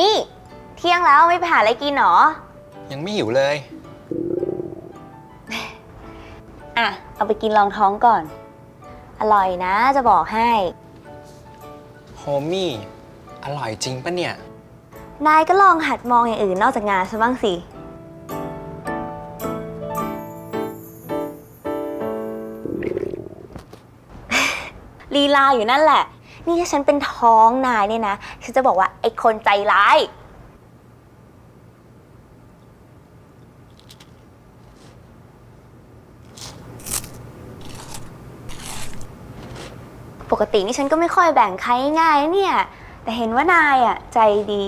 นี่ เที่ยงแล้วไม่ไปหาอะไรกินหรอ ยังไม่หิวเลย อะ เอาไปกินรองท้องก่อน อร่อยนะจะบอกให้โฮมี่ อร่อยจริงปะเนี่ย นายก็ลองหัดมองอย่างอื่นนอกจากงานซะบ้างสิ ลีลาอยู่นั่นแหละ นี่ถ้าฉันเป็นท้องนายเนี่ยนะ ฉันจะบอกว่าไอ้คนใจร้าย ปกตินี่ฉันก็ไม่ค่อยแบ่งใครง่ายๆนะเนี่ย แต่เห็นว่านายอะใจดี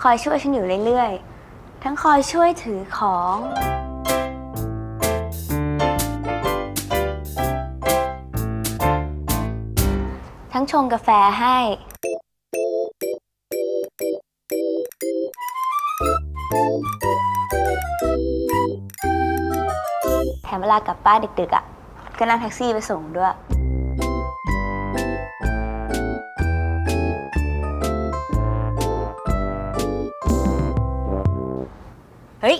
คอยช่วยฉันอยู่เรื่อยๆ ทั้งคอยช่วยถือของ ทั้งชงกาแฟให้ แถมเวลากลับบ้านดึกๆอะ ก็นั่งแท็กซี่ไปส่งด้วย เฮ้ย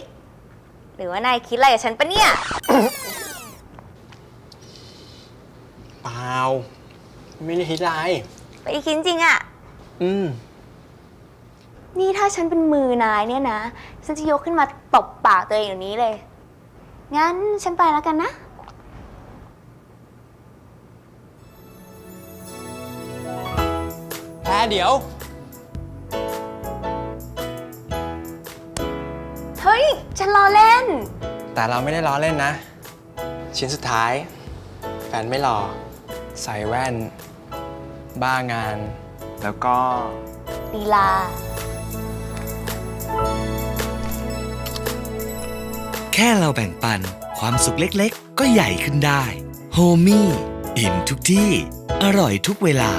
หรือว่านายคิดอะไรกับฉันปะเนี่ย เปล่า ไม่ได้คิดอะไรไปคิดจริงอะอืม นี่ถ้าฉันเป็นมือนายเนี่ยนะ ฉันจะยกขึ้นมาตบปากตัวเองอย่างนี้เลย งั้นฉันไปแล้วกันนะ แพ้เดี๋ยว เฮ้ย ฉันรอเล่น แต่เราไม่ได้ล้อเล่นนะ ชิ้นสุดท้าย แฟนไม่หล่อ ใส่แว่น บ้างาน แล้วก็ลีลา แค่เราแบ่งปันความสุขเล็กๆ ก็ใหญ่ขึ้นได้ โฮมี่อิ่มทุกที่ อร่อยทุกเวลา